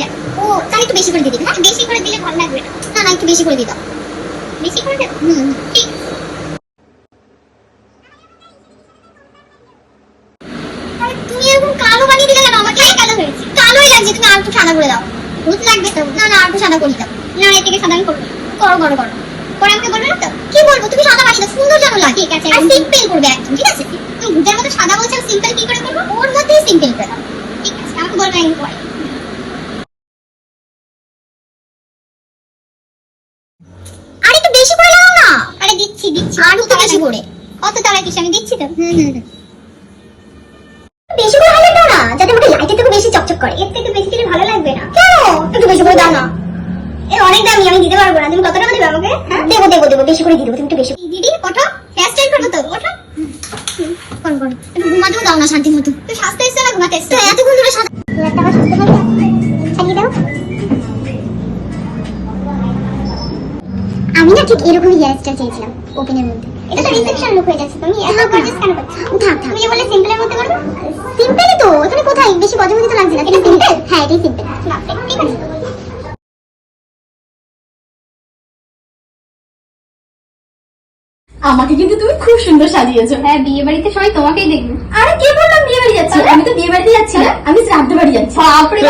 দাও। ও, তাহলে একটু বেশি করে দিবি হ্যাঁ বেশি করে দিলে ভালো লাগবে না। না একটু বেশি করে দিয়ে দাও। বেশি করে দেবো? হুম, ঠিক। আরে তুমি এরকম কালো বানিয়ে দিলে কেন আমাকে কালোই লাগছে তুমি আর একটু সাদা করে দাও। ভূত লাগবে তো? না না আর একটু সাদা করে দাও। না এর থেকে সাদা আমি করব করো করো করো। পরে আমাকে বলবে না তো কি বলব? তুমি সাদা বানিয়ে দাও সুন্দর যেন লাগে। ঠিক আছে আর সিম্পল করবে একদম ঠিক আছে? তুমি ভূতের মতো সাদা বলছো সিম্পল কি করে করব? ওর মধ্যেই সিম্পল করে দাও। ঠিক আছে আমাকে বলবে একদিন পরে। আরে একটু বেশি করে দাও না। আরে দিচ্ছি দিচ্ছি। আর একটু বেশি করে? কত তারা কিছু আমি দিচ্ছি তো? হুম হুম হুম। বেশি করে হাইলাইট দাও না যাতে আমাকে লাইটের থেকে বেশি চকচক করে। এর থেকে বেশি দিলে ভালো লাগবে না। কেন? একটু বেশি করে দাও না। এ অনেক দামি আমি দিতে পারব না। তুমি কত টাকা দেবে আমাকে? হ্যাঁ? দেবো দেবো দেবো। বেশি করে দিয়ে দেবো। তুমি একটু বেশি দিদি ওঠো। হেয়ার স্টাইল করব তো? ওঠো। কোন কোন একটু ঘুমাতেও দাও না শান্তি মতো। তুই সাজতে এসছে না ঘুমাতে এসছে? এতক্ষণ ধরে দু টাকা পারবে? সাজিয়ে দাও। আমি না ঠিক এরকমই হেয়ার স্টাইল চেয়েছিলাম ওপেনের মধ্যে। এটা তো রিসেপশন লুক হয়ে যাচ্ছে। তুমি এত গর্জিয়াস কেন করছ? থাক থাক তুমি যে বললে সিম্পলের মধ্যে করব সিম্পলই তো এখানে কোথায় বেশি বজবজি তো লাগছে না এটা সিম্পল হ্যাঁ এটাই সিম্পল ঠিক আছে। আমাকে কিন্তু তুমি খুব সুন্দর সাজিয়েছো। হ্যাঁ বিয়ে বাড়িতে সবাই তোমাকেই দেখবে। আরে কে বললাম বিয়ে বাড়ি যাচ্ছি? আমি তো বিয়ে বাড়িতে যাচ্ছি না। আমি শ্রাদ্ধ বাড়ি যাচ্ছি। বাপরে।